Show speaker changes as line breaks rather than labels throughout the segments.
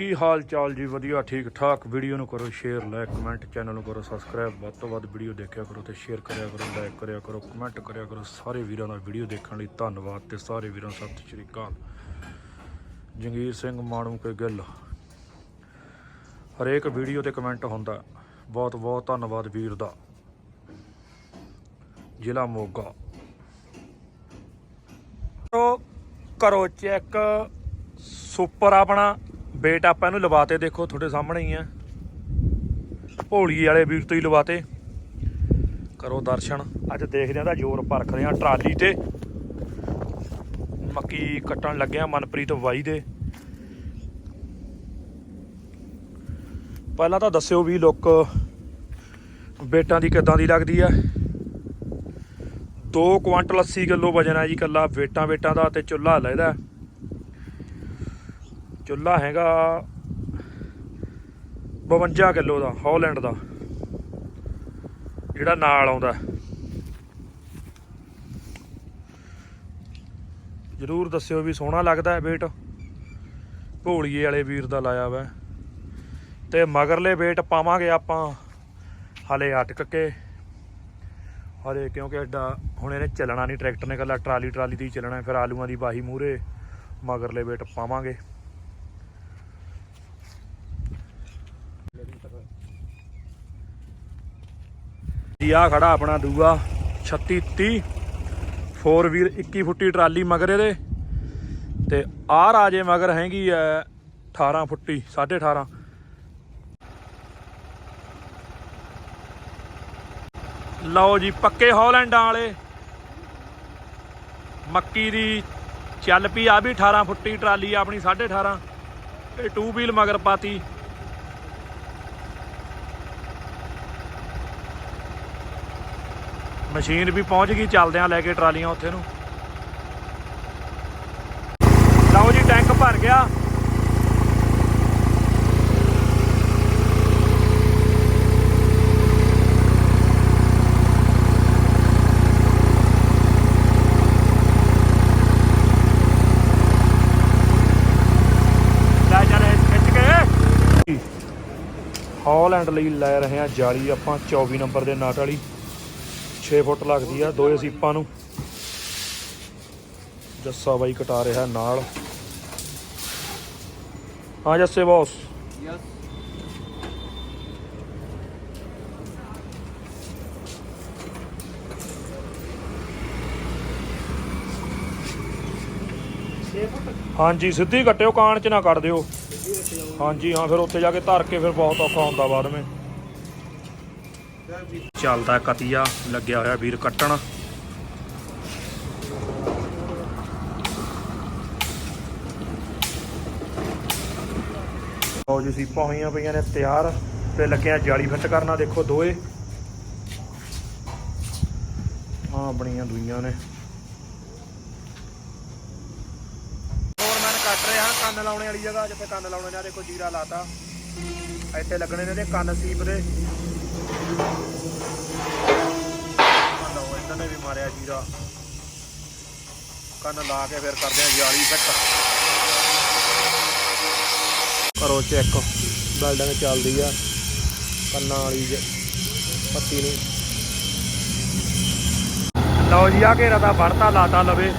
ਕੀ ਹਾਲ ਚਾਲ ਜੀ? ਵਧੀਆ, ਠੀਕ ਠਾਕ। ਵੀਡੀਓ ਨੂੰ ਕਰੋ ਸ਼ੇਅਰ, ਲਾਈਕ, ਕਮੈਂਟ, ਚੈਨਲ ਨੂੰ ਕਰੋ ਸਬਸਕ੍ਰਾਈਬ। ਵੱਧ ਤੋਂ ਵੱਧ ਵੀਡੀਓ ਦੇਖਿਆ ਕਰੋ ਤੇ ਸ਼ੇਅਰ ਕਰਿਆ ਕਰੋ, ਲਾਈਕ ਕਰਿਆ ਕਰੋ, ਕਮੈਂਟ ਕਰਿਆ ਕਰੋ। ਸਾਰੇ ਵੀਰਾਂ ਦਾ ਵੀਡੀਓ ਦੇਖਣ ਲਈ ਧੰਨਵਾਦ ਤੇ ਸਾਰੇ ਵੀਰਾਂ ਸਤਿ ਸ਼੍ਰੀ ਅਕਾਲ। ਜੰਗੀਰ ਸਿੰਘ ਮਾਣੂ ਕੇ ਗਿੱਲ। ਹਰੇਕ ਵੀਡੀਓ ਤੇ ਕਮੈਂਟ ਹੁੰਦਾ ਬਹੁਤ ਬਹੁਤ ਧੰਨਵਾਦ ਵੀਰ ਦਾ। ਜ਼ਿਲ੍ਹਾ ਮੋਗਾ। ਕਰੋ ਕਰੋ ਚੈੱਕ। ਸੁਪਰ ਆਪਣਾ। ਬੇਟ ਆਪਾਂ ਇਹਨੂੰ ਲਵਾਤੇ, ਦੇਖੋ ਤੁਹਾਡੇ ਸਾਹਮਣੇ ਹੀ ਆ। ਭੋਲੀ ਵਾਲੇ ਵੀਰ ਤੋਂ ਹੀ ਲਵਾਤੇ। ਕਰੋ ਦਰਸ਼ਨ। ਅੱਜ ਦੇਖਦੇ ਆ ਦਾ ਜ਼ੋਰ ਪਰਖਦੇ ਰਹੇ ਟਰਾਲੀ ਤੇ। ਮੱਕੀ ਕੱਟਣ ਲੱਗਿਆ ਮਨਪ੍ਰੀਤ ਵਾਈ ਦੇ। ਪਹਿਲਾਂ ਤਾਂ ਦੱਸਿਓ ਵੀ ਲੁੱਕ, ਬੇਟਾਂ ਦੀ ਕਿੱਦਾਂ ਦੀ ਲੱਗਦੀ ਆ? 2 ਕੁਆਂਟਲ 80 ਕਿਲੋ ਵਜਨ ਆ ਜੀ ਕੱਲਾ ਵੇਟਾਂ ਵੇਟਾਂ ਦਾ ਤੇ ਚੁੱਲ੍ਹਾ ਲੈਦਾ ਚੁੱਲ੍ਹਾ ਹੈਗਾ 52 ਕਿਲੋ ਦਾ, ਹੌਲੈਂਡ ਦਾ, ਜਿਹੜਾ ਨਾਲ ਆਉਂਦਾ। ਜਰੂਰ ਦੱਸਿਓ ਵੀ ਸੋਹਣਾ ਲੱਗਦਾ ਹੈ ਵੇਟ ਭੋਲੀਏ ਵਾਲੇ ਵੀਰ ਦਾ ਲਾਇਆ ਵਾ। ਤੇ ਮਗਰਲੇ ਵੇਟ ਪਾਵਾਂਗੇ ਆਪਾਂ ਹਲੇ ਅਟਕ ਕੇ। ਹਲੇ ਕਿਉਂਕਿ ਐਡਾ ਹੁਣ ਇਹਨੇ ਚੱਲਣਾ ਨਹੀਂ, ਟਰੈਕਟਰ ਨੇ ਕੱਲਾ ਟਰਾਲੀ ਟਰਾਲੀ ਦੀ ਹੀ ਚੱਲਣਾ, ਫਿਰ ਆਲੂਆਂ ਦੀ ਬਾਹੀ ਮੂਰੇ ਮਗਰਲੇ ਵੇਟ ਪਾਵਾਂਗੇ। ਜੀ ਆ ਖੜਾ ਆਪਣਾ ਦੂਆ 36 30 4 ਵੀਲ 21 ਫੁੱਟੀ ਟਰਾਲੀ ਮਗਰ ਇਹਦੇ। ਤੇ ਆਹ ਰਾਜੇ ਮਗਰ ਹੈਗੀ ਐ 18 ਫੁੱਟੀ 18.5 ਲਓ ਜੀ, ਪੱਕੇ ਹੌਲੈਂਡਾਂ ਵਾਲੇ। ਮੱਕੀ ਦੀ ਚੱਲ ਪਈ ਆ ਵੀ 18 ਫੁੱਟੀ ਟਰਾਲੀ ਆ ਆਪਣੀ 18.5 ਇਹ 2 ਵੀਲ ਮਗਰ ਪਾਤੀ। ਮਸ਼ੀਨ ਵੀ ਪਹੁੰਚ ਗਈ, ਚੱਲਦਿਆਂ ਲੈ ਕੇ ਟਰਾਲੀਆਂ ਉੱਥੇ ਨੂੰ। ਲਓ ਜੀ, ਟੈਂਕ ਭਰ ਗਿਆ। ਹੌਲੈਂਡ ਲਈ ਲੈ ਰਹੇ ਹਾਂ ਜਾਲੀ ਆਪਾਂ 24 ਨੰਬਰ ਦੇ ਨਾਟ ਵਾਲੀ। 6 ਫੁੱਟ ਲੱਗਦੀ ਆ ਦੋਏ ਸੀਪਾਂ ਨੂੰ। ਜੱਸਾ ਬਾਈ ਕਟਾ ਰਿਹਾ ਨਾਲ। ਹਾਂ ਜੱਸੇ ਬੌਸ। ਹਾਂਜੀ ਸਿੱਧੀ ਕੱਟਿਓ ਕਾਣ ਚ ਨਾ ਕੱਟ ਦਿਓ। ਹਾਂਜੀ ਹਾਂ ਫਿਰ ਉੱਥੇ ਜਾ ਕੇ ਧਰ ਕੇ ਫਿਰ ਬਹੁਤ ਔਖਾ ਹੁੰਦਾ ਬਾਅਦ ਵਿੱਚ। ਚੱਲਦਾ ਕਤੀਆ, ਲੱਗਿਆ ਹੋਇਆ ਵੀਰ ਕੱਟਣ। ਲਓ ਜੀ ਸੀਪਾਂ ਹੋਈਆਂ ਪਈਆਂ ਨੇ ਤਿਆਰ ਤੇ ਲੱਗਿਆ ਜਾਲੀ ਫਿੱਟ ਕਰਨਾ ਦੇਖੋ ਦੋਏ। ਹਾਂ ਬਣੀਆਂ ਦੁਈਆਂ ਨੇ। ਫੋਰਮੈਨ ਕੱਟ ਰਿਹਾ, ਕੰਨ ਲਾਉਣੇ ਵਾਲੀ ਜਗ੍ਹਾ, ਜਿੱਥੇ ਕੰਨ ਲਾਉਣੇ ਨੇ ਦੇਖੋ ਜੀਰਾ ਲਾਤਾ। ਇੱਥੇ ਲੱਗਣੇ ਨੇ ਇਹਦੇ ਕੰਨ ਸੀਪ ਦੇ। ਲਓ, ਇਹਨਾਂ ਨੇ ਵੀ ਮਾਰਿਆ ਜੀਰਾ। ਕੰਨ ਲਾ ਕੇ ਫਿਰ ਕਰਦੇ ਆ ਜਾਲੀ ਫਿੱਟ। ਕਰੋ ਚੈੱਕ ਬਲਡਿੰਗ ਚੱਲਦੀ ਆ। ਕੰਨਾਂ ਵਾਲੀ ਪੱਤੀ ਨੂੰ। ਲਓ ਜੀ ਆ ਘੇਰਾ ਦਾ ਵੜਤਾ ਲਾਤਾ ਲਵੇ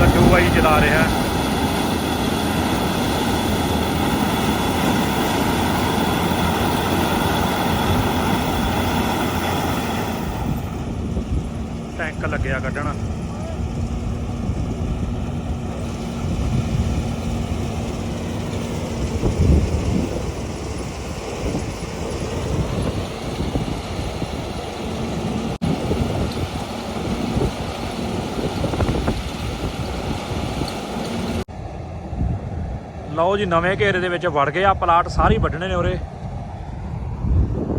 ਲੱਡੂ ਬਾਈ ਚਲਾ ਰਿਹਾ ਟੈਂਕ ਲੱਗਿਆ ਕੱਢਣ। ਲਓ ਜੀ, ਨਵੇਂ ਘੇਰੇ ਦੇ ਵਿੱਚ ਵੜ ਗਏ ਆ, ਪਲਾਟ ਸਾਰੀ ਵੱਢਣੇ ਨੇ ਉਰੇ।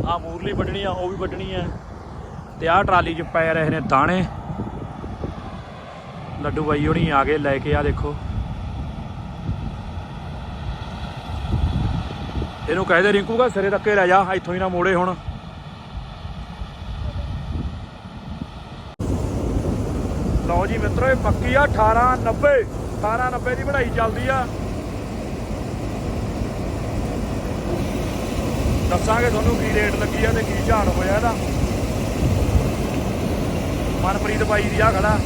ਆ ਮੂਰਲੀ ਵੱਢਣੀ ਆ, ਉਹ ਵੀ ਵੱਢਣੀ ਆ। ਤੇ ਆਹ ਟਰਾਲੀ 'ਚ ਪੈ ਰਹੇ ਨੇ ਦਾਣੇ। ਲੱਡੂ ਬਾਈ ਹੋਣੀ ਆ ਗਏ, ਲੈ ਕੇ ਆ ਦੇਖੋ। ਇਹਨੂੰ ਕਹਦੇ ਰਿੰਕੂ ਕਾ ਸਿਰੇ ਤੱਕ ਲੈ ਜਾ, ਇੱਥੋਂ ਹੀ ਨਾ ਮੋੜੇ ਹੁਣ। ਲਓ ਜੀ ਮਿੱਤਰੋ, ਇਹ ਪੱਕੀ ਆ 1890 1890 ਦੀ ਬਣਾਈ ਚੱਲਦੀ ਆ। ਦੱਸਾਂਗੇ ਤੁਹਾਨੂੰ ਕੀ ਰੇਟ ਲੱਗੀ ਆ ਤੇ ਕੀ ਝਾੜ ਹੋਇਆ ਇਹਦਾ। ਮਨਪ੍ਰੀਤ ਬਾਈ ਦੀ ਆ ਖੜਾ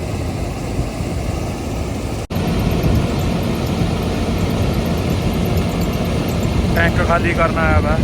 ਟੈਂਕ ਖਾਲੀ ਕਰਨਾ ਆਇਆ ਵਾ।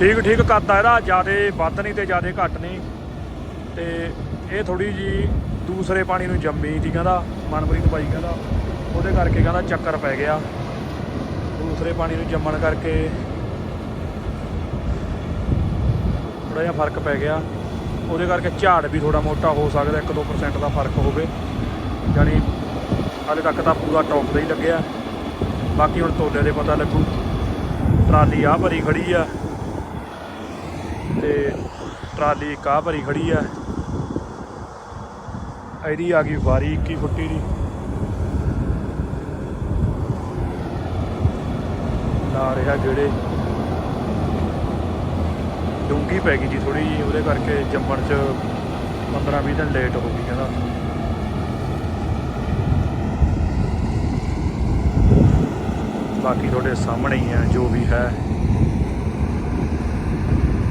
ਠੀਕ ਠੀਕ ਕਰਦਾ ਇਹਦਾ, ਜਿਆਦੇ ਵੱਧ ਨਹੀਂ ਤੇ ਜਿਆਦੇ ਘੱਟ ਨਹੀਂ। ਤੇ ਇਹ ਥੋੜੀ ਜੀ ਦੂਸਰੇ ਪਾਣੀ ਨੂੰ ਜੰਮੀ ਸੀ ਕਹਿੰਦਾ, ਮਨਪ੍ਰੀਤ ਬਾਈ ਕਹਿੰਦਾ। ਉਹਦੇ ਕਰਕੇ ਕਹਿੰਦਾ ਚੱਕਰ ਪੈ ਗਿਆ। ਦੂਸਰੇ ਪਾਣੀ ਨੂੰ ਜੰਮਣ ਕਰਕੇ ਥੋੜਾ ਜਿਹਾ ਫ਼ਰਕ ਪੈ ਗਿਆ। ਉਹਦੇ ਕਰਕੇ ਝਾੜ ਵੀ ਥੋੜਾ ਮੋਟਾ ਹੋ ਸਕਦਾ 1-2% ਦਾ ਫ਼ਰਕ ਹੋਵੇ। ਯਾਨੀ ਹਾਲੇ ਤੱਕ ਤਾਂ ਪੂਰਾ ਟੌਪ ਦਾ ਹੀ ਲੱਗਿਆ। ਬਾਕੀ ਹੁਣ ਤੋਲੇ ਦੇ ਪਤਾ ਲੱਗੂ। ਟਰਾਲੀ ਆ ਭਰੀ ਖੜੀ ਆ। ਤੇ ਟਰਾਲੀ ਕਾਹ ਭਰੀ ਖੜੀ ਆ। ਇਹਦੀ ਆ ਗਈ ਵਾਰੀ 21 ਫੁੱਟੀ ਦੀ। ਲਾ ਰਿਹਾ ਗੇੜੇ। ਡੂੰਗੀ ਪੈ ਗਈ ਜੀ ਥੋੜੀ ਜੀ ਉਹਦੇ ਕਰਕੇ ਜੰਮਣ ਚ 15 20 ਦਿਨ ਲੇਟ ਹੋ ਗਈ ਕਹਿੰਦਾ। ਬਾਕੀ ਤੁਹਾਡੇ ਸਾਹਮਣੇ ਹੀ ਆ, ਜੋ ਵੀ ਹੈ।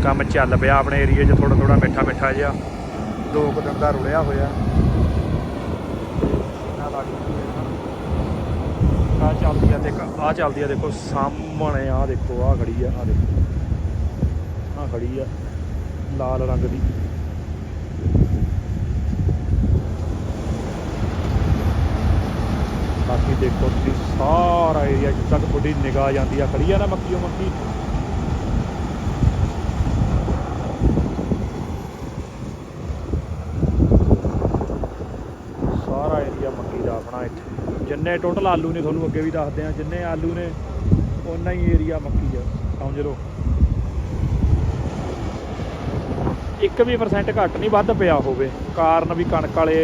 ਕੰਮ ਚੱਲ ਪਿਆ ਆਪਣੇ ਏਰੀਏ 'ਚ ਥੋੜਾ ਥੋੜਾ ਮਿੱਠਾ ਮਿੱਠਾ ਜਿਹਾ। ਦੋ ਕੁ ਦਿਨ ਦਾ ਰੁੜਿਆ ਹੋਇਆ। ਆ ਚੱਲਦੀ ਆ ਤੇ ਆ ਚੱਲਦੀ ਆ ਦੇਖੋ, ਸਾਹਮਣੇ ਆ ਦੇਖੋ ਆ ਖੜੀ ਆ ਆ ਦੇਖੋ। ਆ ਖੜੀ ਆ, ਲਾਲ ਰੰਗ ਦੀ। ਬਾਕੀ ਦੇਖੋ ਤੁਸੀਂ ਸਾਰਾ ਏਰੀਆ ਜਿੱਥੇ ਤੱਕ ਤੁਹਾਡੀ ਨਿਗਾਹ ਜਾਂਦੀ ਆ, ਖੜੀ ਆ ਨਾ ਮੱਕੀ ਉਹ ਮੱਕੀ ਸਾਰਾ ਏਰੀਆ ਮੱਕੀ ਦਾ ਆਪਣਾ ਇੱਥੇ ਜਿੰਨੇ ਟੋਟਲ ਆਲੂ ਨੇ ਤੁਹਾਨੂੰ ਅੱਗੇ ਵੀ ਦੱਸਦੇ ਆ ਜਿੰਨੇ ਆਲੂ ਨੇ ਉਨਾ ਹੀ ਏਰੀਆ ਮੱਕੀ ਆ। ਸਮਝ ਲਓ। ਇੱਕ ਵੀ ਘੱਟ ਨਹੀਂ, ਵੱਧ ਪਿਆ ਹੋਵੇ। ਕਾਰਨ ਵੀ ਕਣਕ ਵਾਲੇ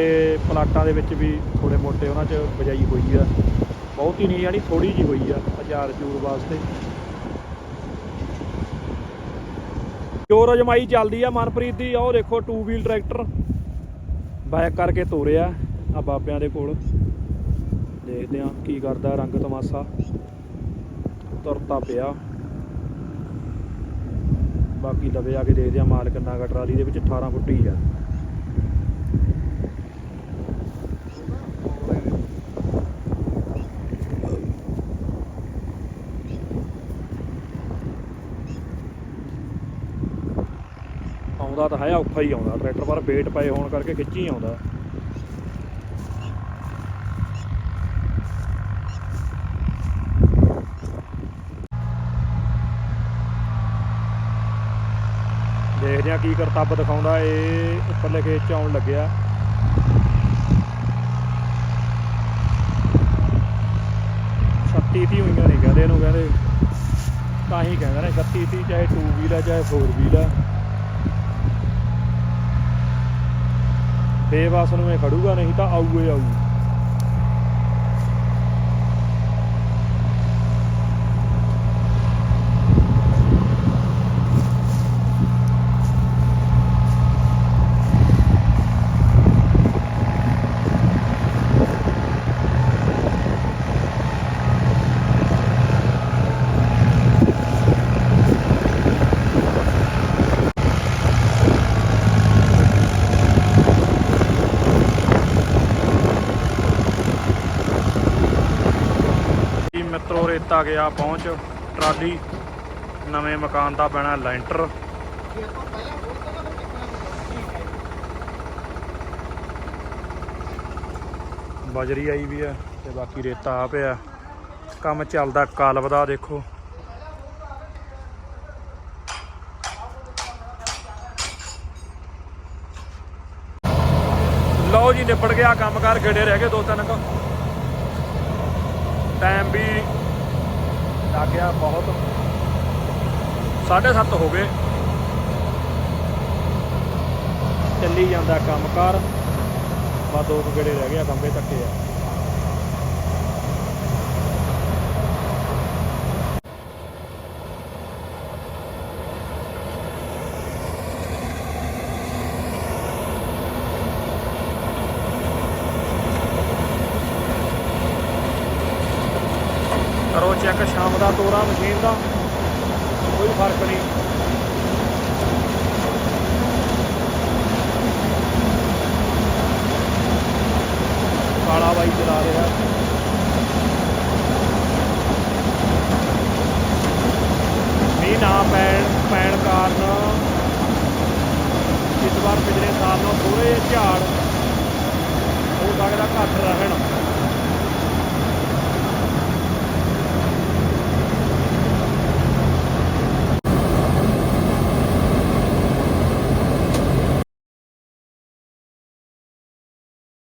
ਪਲਾਟਾਂ ਦੇ ਵਿੱਚ ਵੀ ਥੋੜੇ ਮੋਟੇ ਉਹਨਾਂ 'ਚ ਬਜਾਈ ਹੋਈ ਆ। ਬਹੁਤੀ ਨਹੀਂ, ਯਾਨੀ ਥੋੜੀ ਜੀ ਹੋਈ ਆ ਹਜ਼ਾਰ ਜੂਰ ਵਾਸਤੇ। ਜੋਰ ਅਜਮਾਈ ਚੱਲਦੀ ਆ ਮਨਪ੍ਰੀਤ ਦੀ। ਉਹ ਦੇਖੋ ਟੂ ਵੀਲ ਟਰੈਕਟਰ ਬੈਕ ਕਰਕੇ ਤੋਰਿਆ ਆ ਬਾਬਿਆਂ ਦੇ ਕੋਲ। ਦੇਖਦੇ ਆ ਕੀ ਕਰਦਾ ਰੰਗ ਤਮਾਸਾ। ਤੁਰਤਾ ਪਿਆ। ਬਾਕੀ ਲਵੇ ਆ ਕੇ ਦੇਖਦੇ ਆ ਮਾਲ ਕਿੰਨਾ ਗਾ ਟਰਾਲੀ ਦੇ ਵਿੱਚ 18 ਫੁੱਟੀ ਆ। ਆਉਂਦਾ ਤਾਂ ਹੈ, ਔਖਾ ਹੀ ਆਉਂਦਾ। ਟਰੈਕਟਰ ਪਰ ਵੇਟ ਪਏ ਹੋਣ ਕਰਕੇ ਖਿੱਚੀ ਆਉਂਦਾ ਦੇਖਦੇ ਆ, ਕੀ ਕਰਤੱਬ ਦਿਖਾਉਂਦਾ, ਇਹ ਉੱਪਰਲੇ ਖੇਤ ਚ ਆਉਣ ਲੱਗਿਆ। ਛੱਤੀ ਤੀ ਹੋਈਆਂ ਨਹੀਂ ਕਹਿੰਦੇ ਇਹਨੂੰ, ਕਹਿੰਦੇ ਤਾਂ ਹੀ ਕਹਿੰਦੇ ਨੇ 36 ਤੀ ਚਾਹੇ 2 ਵੀਲ ਆ, ਚਾਹੇ 4 ਵੀਲ ਆ। ਬੇਵਾਸ ਨੂੰ ਇਹ ਖੜੂਗਾ, ਨਹੀਂ ਤਾਂ ਆਊਏ ਆਊ ਜੀ ਦਿੱਤਾ ਗਿਆ, ਪਹੁੰਚ। ਟਰਾਲੀ, ਨਵੇਂ ਮਕਾਨ ਦਾ ਬਣਾ ਲੈਂਟਰ। ਬਜਰੀ ਆਈ ਵੀ ਆ ਤੇ ਬਾਕੀ ਰੇਤਾ ਆ ਪਿਆ। ਕੰਮ ਚੱਲਦਾ ਕਾਲਬ ਦਾ ਦੇਖੋ। ਲਓ ਜੀ, ਨਿਬੜ ਗਿਆ ਕੰਮ ਕਾਰ, ਗੇੜੇ ਰਹਿ ਗਏ ਦੋ ਤਿੰਨ ਕੁ। ਟਾਈਮ ਵੀ ਲੱਗ ਗਿਆ ਬਹੁਤ। 7:30 ਹੋ ਗਏ। ਚੱਲੀ ਜਾਂਦਾ ਕੰਮ ਕਾਰ ਬਾ ਦੋ ਕੁ ਗੇੜੇ ਰਹਿ ਗਏ ਆ ਖੰਬੇ ਤੱਕੇ ਆ। ਕਰੋ ਸ਼ਾਮ ਦਾ ਤੋਰਾ, ਮਸ਼ੀਨ ਦਾ। ਕੋਈ ਫ਼ਰਕ ਨਹੀਂ। ਕਾਲਾ ਬਾਈ ਚਲਾ ਰਿਹਾ। ਮੀਂਹ ਨਾ ਪੈਣ ਪੈਣ ਕਾਰਨ ਇਸ ਵਾਰ ਪਿਛਲੇ ਸਾਲ ਨਾਲੋਂ ਥੋੜੇ ਝਾੜ ਹੋ ਸਕਦਾ ਘੱਟ ਰਹਿਣ।